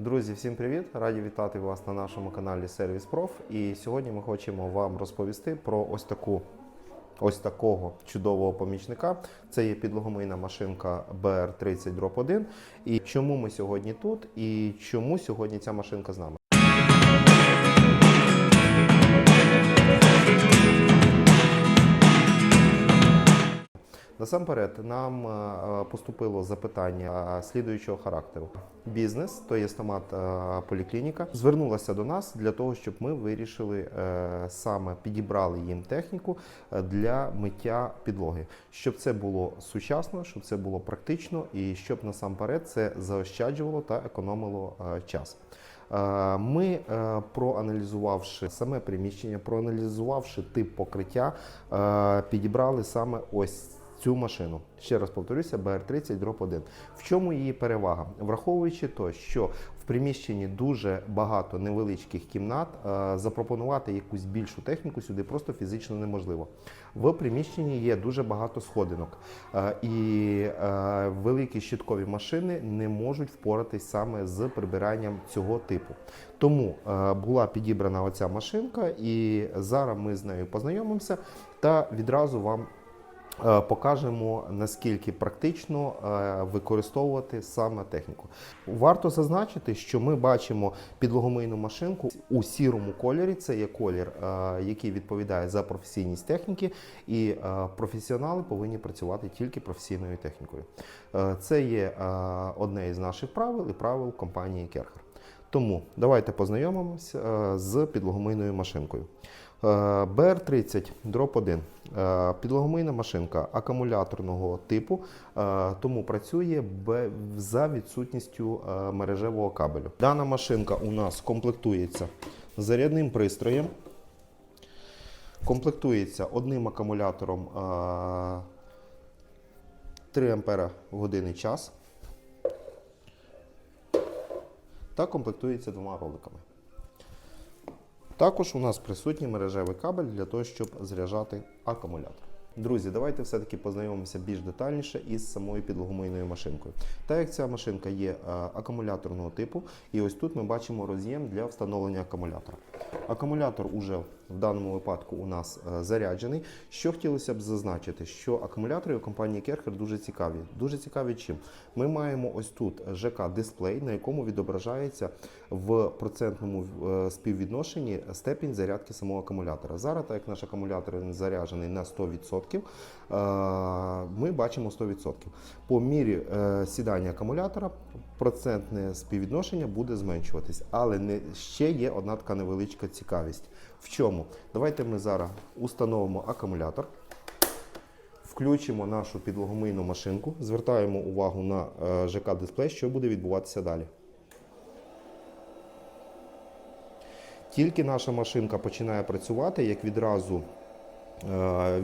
Друзі, всім привіт! Раді вітати вас на нашому каналі Сервіс Проф. І сьогодні ми хочемо вам розповісти про ось таку. Ось такого чудового помічника. Це є підлогомийна машинка BR30 Drop 1. І чому ми сьогодні тут, і чому сьогодні ця машинка з нами? Насамперед, нам е, поступило запитання слідуючого характеру. Бізнес, то є стомат е, поліклініка, звернулася до нас для того, щоб ми вирішили е, саме підібрали їм техніку для миття підлоги, щоб це було сучасно, щоб це було практично і щоб насамперед це заощаджувало та економило час. Ми, проаналізувавши саме приміщення, проаналізувавши тип покриття, підібрали саме ось цю машину. Ще раз повторюся, BR30 Drop 1. В чому її перевага? Враховуючи то, що в приміщенні дуже багато невеличких кімнат, е, запропонувати якусь більшу техніку сюди просто фізично неможливо. В приміщенні є дуже багато сходинок, е, і е, великі щиткові машини не можуть впоратись саме з прибиранням цього типу. Тому була підібрана оця машинка, і зараз ми з нею познайомимося та відразу вам. Е, Покажемо наскільки практично е, використовувати саме техніку. Варто зазначити, що ми бачимо підлогомийну машинку у сірому кольорі. Це є колір, е, який відповідає за професійність техніки, і професіонали повинні працювати тільки професійною технікою. Це є одне із наших правил і правил компанії Керхер. Тому давайте познайомимося з підлогомийною машинкою. Е, BR30 Drop 1. Е, Підлогомийна машинка акумуляторного типу, е, тому працює за відсутністю мережевого кабелю. Дана машинка у нас комплектується зарядним пристроєм, комплектується одним акумулятором е, 3 Ампера в години час та комплектується двома роликами. Також у нас присутній мережевий кабель для того, щоб заряджати акумулятор. Друзі, давайте все-таки познайомимося більш детальніше із самою підлогомийною машинкою. Так як ця машинка є е, акумуляторного типу, і ось тут ми бачимо роз'єм для встановлення акумулятора. Акумулятор уже в даному випадку у нас е, заряджений. Що хотілося б зазначити, що акумулятори у компанії Керхер дуже цікаві. Дуже цікаві чим? Ми маємо ось тут ЖК-дисплей, на якому відображається в процентному е, співвідношенні степінь зарядки самого акумулятора. Зараз, так як наш акумулятор заряджений на 100%, е, ми бачимо 100%. По мірі е, сідання акумулятора процентне співвідношення буде зменшуватись. Але не, ще є одна така невеличка цікавість. В чому? Давайте ми зараз установимо акумулятор. Включимо нашу підлогомийну машинку, звертаємо увагу на е, ЖК-дисплей, що буде відбуватися далі. Тільки наша машинка починає працювати, як відразу е,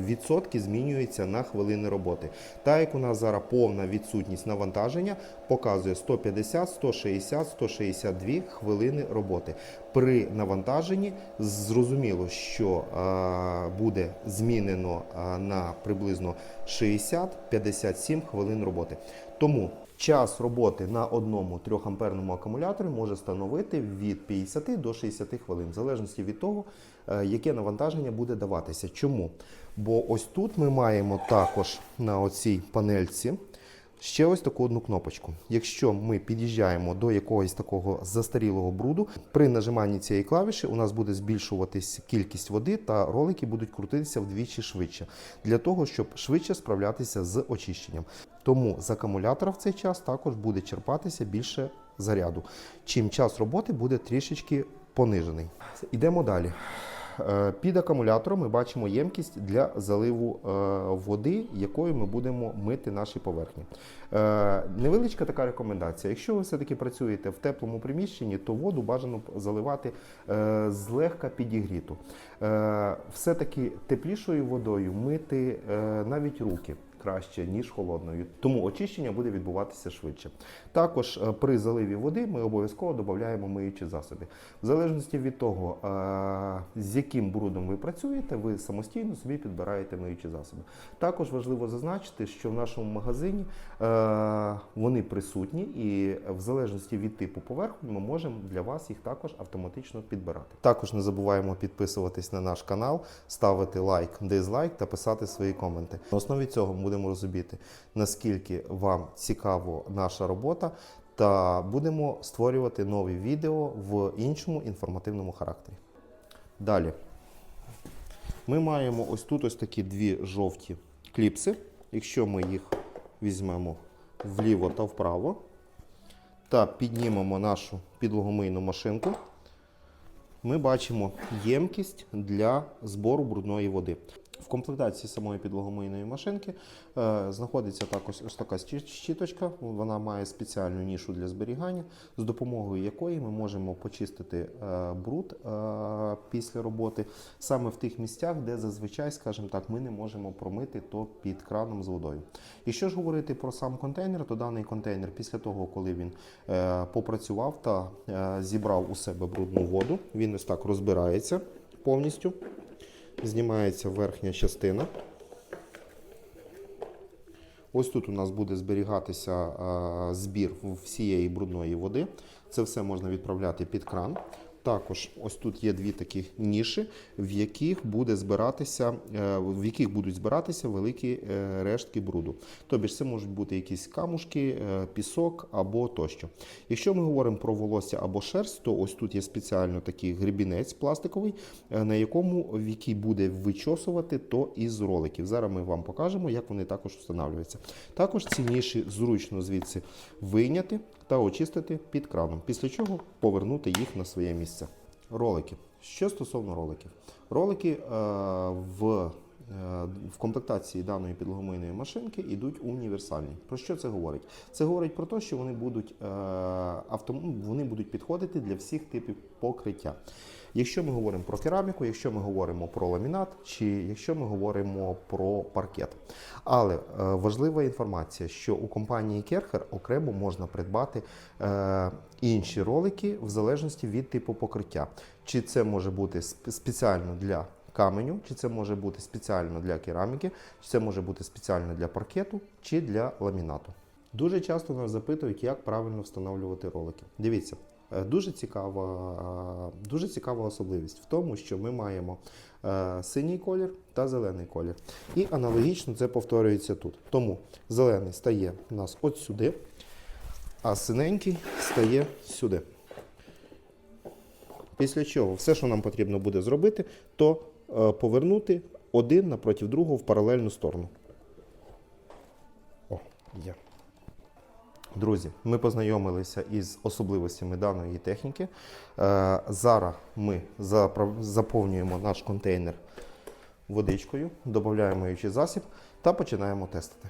відсотки змінюються на хвилини роботи. Так як у нас зараз повна відсутність навантаження, показує 150, 160, 162 хвилини роботи. При навантаженні зрозуміло, що е, буде змінено е, на приблизно 60-57 хвилин роботи. Тому час роботи на одному 3 амперному акумуляторі може становити від 50 до 60 хвилин, в залежності від того, е, яке навантаження буде даватися. Чому? Бо ось тут ми маємо також на оцій панельці ще ось таку одну кнопочку. Якщо ми під'їжджаємо до якогось такого застарілого бруду, при нажиманні цієї клавіші у нас буде збільшуватись кількість води та ролики будуть крутитися вдвічі швидше, для того, щоб швидше справлятися з очищенням. Тому з акумулятора в цей час також буде черпатися більше заряду. Чим час роботи буде трішечки понижений. Ідемо далі. Е, Під акумулятором ми бачимо ємкість для заливу е, води, якою ми будемо мити наші поверхні. Е, Невеличка така рекомендація. Якщо ви все-таки працюєте в теплому приміщенні, то воду бажано заливати злегка підігріту. Все-таки теплішою водою мити навіть руки. Краще, ніж холодною. Тому очищення буде відбуватися швидше. Також е, при заливі води ми обов'язково додаємо миючі засоби. В залежності від того, е, з яким брудом ви працюєте, ви самостійно собі підбираєте миючі засоби. Також важливо зазначити, що в нашому магазині е, вони присутні, і в залежності від типу поверхні ми можемо для вас їх також автоматично підбирати. Також не забуваємо підписуватись на наш канал, ставити лайк, дизлайк та писати свої коменти. На основі цього ми будемо розуміти, наскільки вам цікаво наша робота, та будемо створювати нові відео в іншому інформативному характері. Далі. Ми маємо ось тут ось такі дві жовті кліпси. Якщо ми їх візьмемо вліво та вправо та піднімемо нашу підлогомийну машинку, ми бачимо ємкість для збору брудної води. В комплектації самої підлогомийної машинки е, знаходиться також ось така щіточка. Вона має спеціальну нішу для зберігання, з допомогою якої ми можемо почистити е, бруд е, після роботи саме в тих місцях, де зазвичай, скажімо так, ми не можемо промити то під краном з водою. Якщо ж говорити про сам контейнер, то даний контейнер після того, коли він попрацював та зібрав у себе брудну воду, він ось так розбирається повністю. Знімається верхня частина. Ось тут у нас буде зберігатися збір всієї брудної води. Це все можна відправляти під кран. Також ось тут є дві такі ніші, в яких буде збиратися, е, в яких будуть збиратися великі е, рештки бруду. Тобто це можуть бути якісь камушки, е, пісок або тощо. Якщо ми говоримо про волосся або шерсть, то ось тут є спеціально такий гребінець пластиковий, на якому в який буде вичосувати то із роликів. Зараз ми вам покажемо, як вони також встановлюються. Також ці ніші зручно звідси вийняти та очистити під краном, після чого повернути їх на своє місце. Ролики. Що стосовно роликів, ролики е, в, в комплектації даної підлогомийної машинки йдуть універсальні. Про що це говорить? Це говорить про те, що вони будуть, е, ну, вони будуть підходити для всіх типів покриття. Якщо ми говоримо про кераміку, якщо ми говоримо про ламінат, чи якщо ми говоримо про паркет. Але е, важлива інформація, що у компанії Керхер окремо можна придбати е, інші ролики в залежності від типу покриття. Чи це може бути спеціально для каменю, чи це може бути спеціально для кераміки, чи це може бути спеціально для паркету, чи для ламінату. Дуже часто нас запитують, як правильно встановлювати ролики. Дивіться, е, дуже цікава, е, дуже цікава особливість в тому, що ми маємо е, синій колір та зелений колір. І аналогічно це повторюється тут. Тому зелений стає у нас от сюди, а синенький стає сюди. Після чого все, що нам потрібно буде зробити, то повернути один напроти другого в паралельну сторону. О, є. Друзі, ми познайомилися із особливостями даної техніки. Е, зараз ми заповнюємо наш контейнер водичкою, додаємо миючий засіб та починаємо тестити.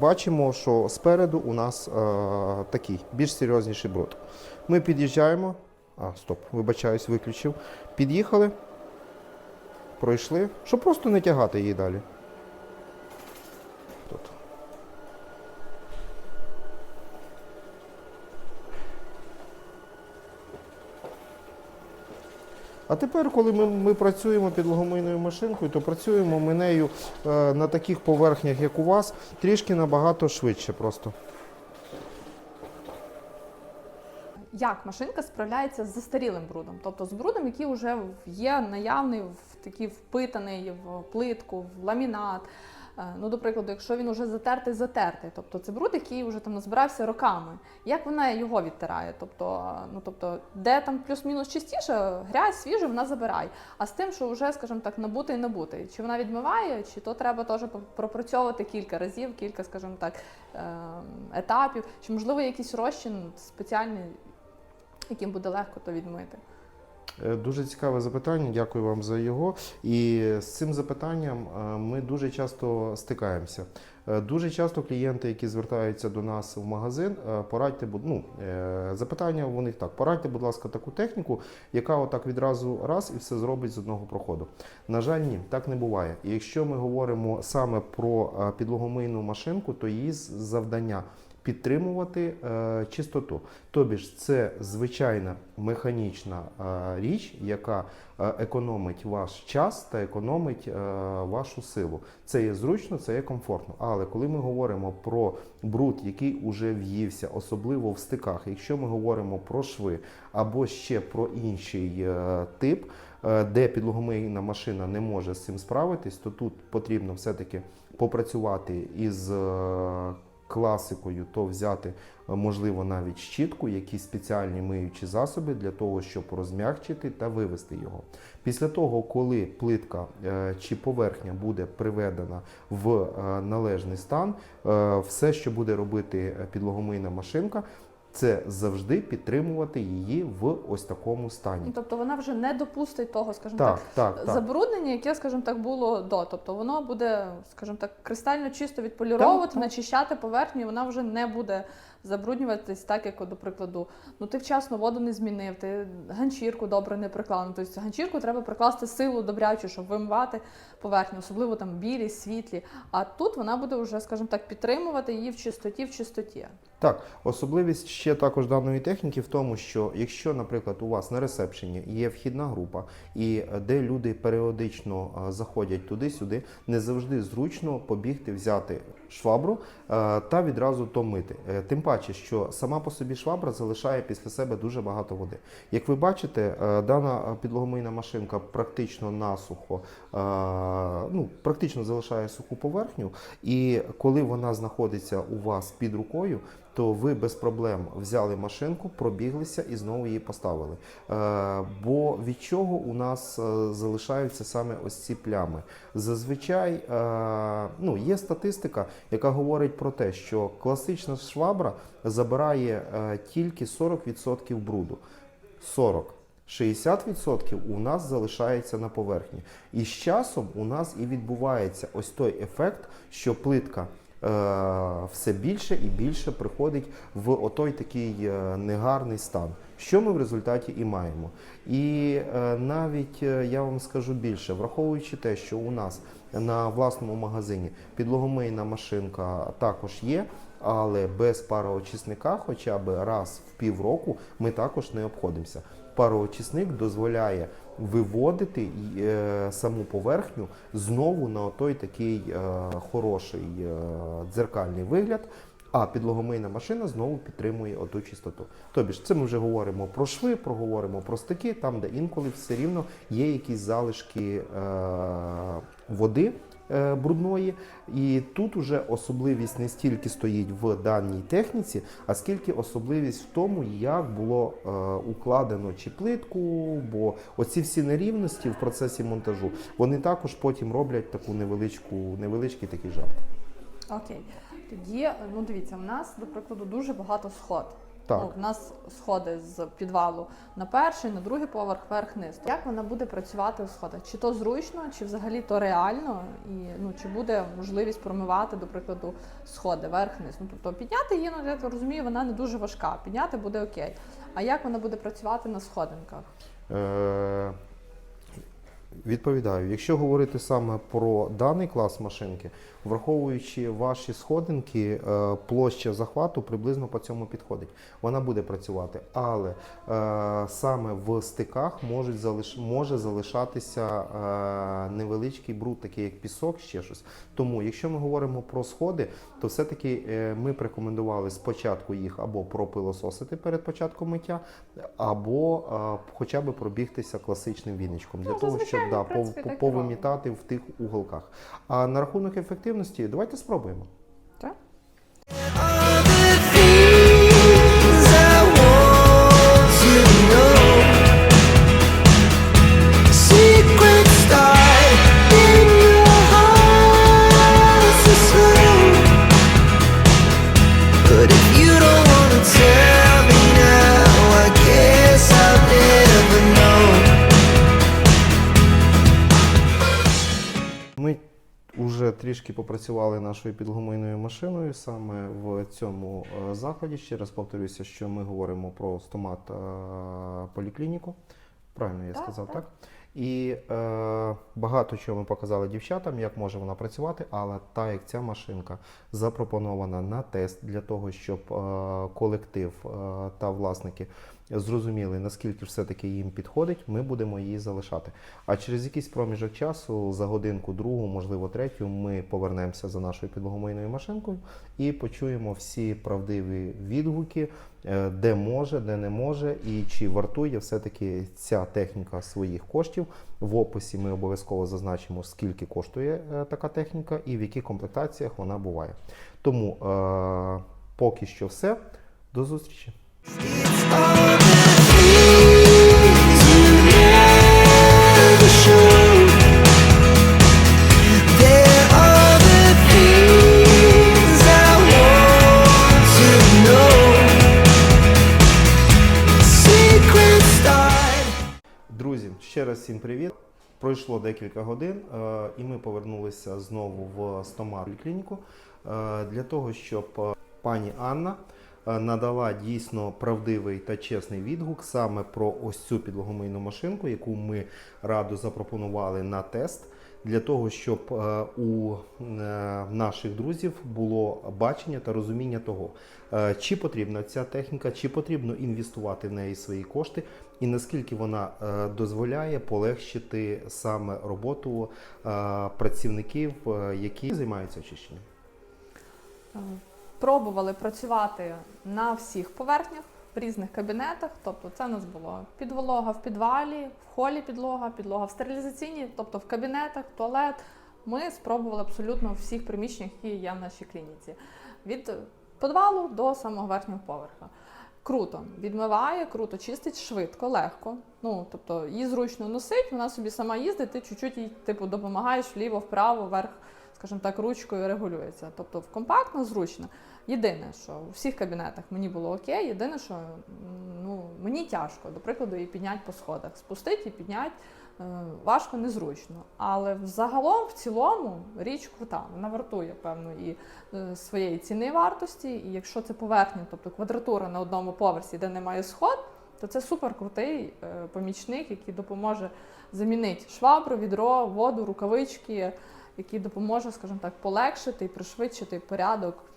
Бачимо, що спереду у нас е, такий більш серйозніший бруд. Ми під'їжджаємо. А, стоп, вибачаюсь, виключив. Під'їхали, пройшли, щоб просто не тягати її далі. Тут. А тепер, коли ми, ми працюємо підлогомийною машинкою, то працюємо ми нею е, на таких поверхнях, як у вас, трішки набагато швидше просто. як машинка справляється з застарілим брудом, тобто з брудом, який вже є наявний в такий впитаний в плитку, в ламінат. Е, Ну, до прикладу, якщо він вже затертий, затертий, тобто це бруд, який вже там назбирався роками. Як вона його відтирає? Тобто, е, ну тобто, де там плюс-мінус чистіше, грязь свіжу, вона забирає. А з тим, що вже, скажімо так, набутий набутий, чи вона відмиває, чи то треба теж пропрацьовувати кілька разів, кілька, скажімо так, е, етапів, чи можливо якийсь розчин спеціальний, яким буде легко то відмити. Е, Дуже цікаве запитання, дякую вам за його. І з цим запитанням е, ми дуже часто стикаємося. Е, Дуже часто клієнти, які звертаються до нас в магазин, порадьте, ну, запитання у них так: порадьте, будь ласка, таку техніку, яка отак відразу раз і все зробить з одного проходу. На жаль, ні, так не буває. І якщо ми говоримо саме про підлогомийну машинку, то її завдання підтримувати е, чистоту. Тобі ж це звичайна механічна е, річ, яка е, економить ваш час та економить вашу силу. Це є зручно, це є комфортно. Але коли ми говоримо про бруд, який уже в'ївся, особливо в стиках, якщо ми говоримо про шви або ще про інший тип, де підлогомийна машина не може з цим справитись, то тут потрібно все-таки попрацювати із класикою, то взяти е, можливо навіть щітку, якісь спеціальні миючі засоби для того, щоб розм'якчити та вивести його. Після того, коли плитка е, чи поверхня буде приведена в е, належний стан, все, що буде робити підлогомийна машинка, це завжди підтримувати її в ось такому Ну, стані. тобто вона вже не допустить того, скажімо Так, так, так, так. забруднення, яке, скажімо так, було до. Тобто воно буде, скажімо так, кристально чисто відполіровувати, Так, так. начищати поверхню, і вона вже не буде забруднюватись, так як, до прикладу, ну ти вчасно воду не змінив, ти ганчірку добре не приклав. Ну, Тобто ганчірку треба прикласти силу добрячу, щоб вимивати поверхню, особливо там білі, світлі. А тут вона буде вже, скажімо так, підтримувати її в чистоті, в чистоті. Так, особливість ще також даної техніки в тому, що якщо, наприклад, у вас на ресепшені є вхідна група, і е, де люди періодично е, заходять туди-сюди, не завжди зручно побігти, взяти швабру е, та відразу то мити. Е, Тим паче, що сама по собі швабра залишає після себе дуже багато води. Як ви бачите, е, дана підлогомийна машинка практично насухо, ну, практично залишає суху поверхню, і коли вона знаходиться у вас під рукою, то ви без проблем взяли машинку, пробіглися і знову її поставили. Е, бо від чого у нас е, залишаються саме ось ці плями? Зазвичай е, ну, є статистика, яка говорить про те, що класична швабра забирає тільки 40% бруду. 40. 60% у нас залишається на поверхні. І з часом у нас і відбувається ось той ефект, що плитка все більше і більше приходить в отой такий е, негарний стан. Що ми в результаті і маємо. І е, навіть е, я вам скажу більше, враховуючи те, що у нас на власному магазині підлогомийна машинка також є. Але без пароочисника, хоча б раз в півроку, ми також не обходимося. Пароочисник дозволяє виводити е, саму поверхню знову на той такий е, хороший е, дзеркальний вигляд. А підлогомийна машина знову підтримує оту чистоту. Тобі ж це ми вже говоримо про шви, проговоримо про стики, там, де інколи все рівно є якісь залишки е, води брудної. І тут уже особливість не стільки стоїть в даній техніці, а скільки особливість в тому, як було е, укладено чи плитку, бо оці всі нерівності в процесі монтажу, вони також потім роблять таку невеличку, невеличкий такий жарт. Окей. Тоді, ну дивіться, в нас, до прикладу, дуже багато сход. Так. Ну, в нас сходи з підвалу на перший, на другий поверх, верх-низ. Як вона буде працювати у сходах? Чи то зручно, чи взагалі то реально? І ну чи буде можливість промивати, до прикладу, сходи верх-низ? Ну тобто підняти її, ну я розумію, вона не дуже важка. Підняти буде окей. А як вона буде працювати на сходинках? Е, Відповідаю, якщо говорити саме про даний клас машинки, враховуючи ваші сходинки, е, площа захвату приблизно по цьому підходить. Вона буде працювати, але е, саме в стиках можуть залиш... може залишатися е, невеличкий бруд, такий як пісок, ще щось. Тому, якщо ми говоримо про сходи, то все-таки ми б рекомендували спочатку їх або пропилососити перед початком миття, або хоча б пробігтися класичним віничком для Ну, того, Звичайно, да, пов- повимітати в тих уголках. А на рахунок ефективності, давайте спробуємо. Вже трішки попрацювали нашою підгумийною машиною саме в цьому е, заході. Ще раз повторюся, що ми говоримо про стомат е, поліклініку. Правильно я Так, сказав, так. так? І е, багато чого ми показали дівчатам, як може вона працювати, але та як ця машинка запропонована на тест для того, щоб е, колектив е, та власники зрозуміли, наскільки все-таки їм підходить, ми будемо її залишати. А через якийсь проміжок часу, за годинку, другу, можливо, третю, ми повернемося за нашою підлогомийною машинкою і почуємо всі правдиві відгуки, е, де може, де не може, і чи вартує все-таки ця техніка своїх коштів. В описі ми обов'язково зазначимо, скільки коштує е, така техніка і в яких комплектаціях вона буває. Тому е, поки що все. До зустрічі! Друзі, ще раз всім привіт. Пройшло декілька годин, е, і ми повернулися знову в стомат клініку е, для того, щоб е, пані Анна надала дійсно правдивий та чесний відгук саме про ось цю підлогомийну машинку, яку ми раду запропонували на тест. Для того щоб е, у е, наших друзів було бачення та розуміння того, е, чи потрібна ця техніка, чи потрібно інвестувати в неї свої кошти, і наскільки вона е, дозволяє полегшити саме роботу е, працівників, е, які займаються очищенням. Пробували працювати на всіх поверхнях, в різних кабінетах. Тобто це у нас було підволога в підвалі, в холі підлога, підлога в стерилізаційній, тобто в кабінетах, туалет. Ми спробували абсолютно всіх приміщеннях, які є в нашій клініці. Від підвалу до самого верхнього поверха. Круто відмиває, круто чистить, швидко, легко. Ну тобто її зручно носить, вона собі сама їздить, ти чуть-чуть їй типу допомагаєш вліво, вправо, вверх, скажімо так, ручкою регулюється. Тобто компактно, зручно. Єдине, що у всіх кабінетах мені було окей, єдине, що ну, мені тяжко, до прикладу, її підняти по сходах. Спустити і підняти е, важко, незручно. Але взагалом, в цілому, річ крута. Вона вартує певної е, своєї ціни і вартості. І якщо це поверхня, тобто квадратура на одному поверсі, де немає сход, то це супер крутий е, помічник, який допоможе замінити швабру, відро, воду, рукавички, який допоможе, скажімо так, полегшити і пришвидшити порядок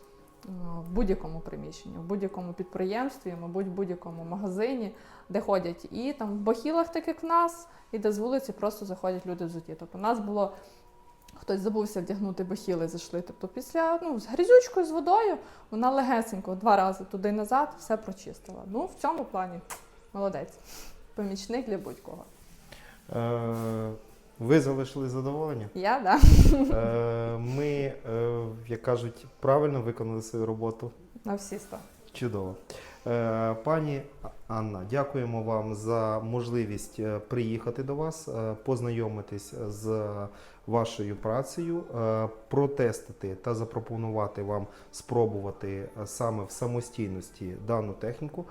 в будь-якому приміщенні, в будь-якому підприємстві, мабуть, в будь-якому магазині, де ходять і там в бахілах, так як в нас, і де з вулиці просто заходять люди взуті. Тобто, у нас було. Хтось забувся вдягнути бахіли, зайшли. Тобто після ну, з грязючкою, з водою, вона легесенько два рази туди назад все прочистила. Ну, в цьому плані молодець. Помічник для будь-кого. Ви залишили задоволення? Я, да. Е, Ми, е, як кажуть, правильно виконали свою роботу. На всі сто. Чудово. Е, Пані Анна, дякуємо вам за можливість приїхати до вас, познайомитись з вашою працею, протестити та запропонувати вам спробувати саме в самостійності дану техніку.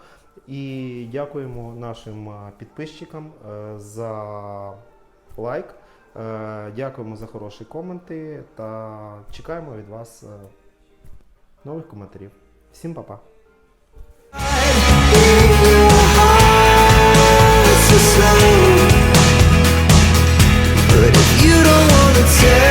І дякуємо нашим підписчикам за лайк. Е, дякуємо за хороші коменти та чекаємо від вас е, нових коментарів. Всім па-па! But if you don't wanna tell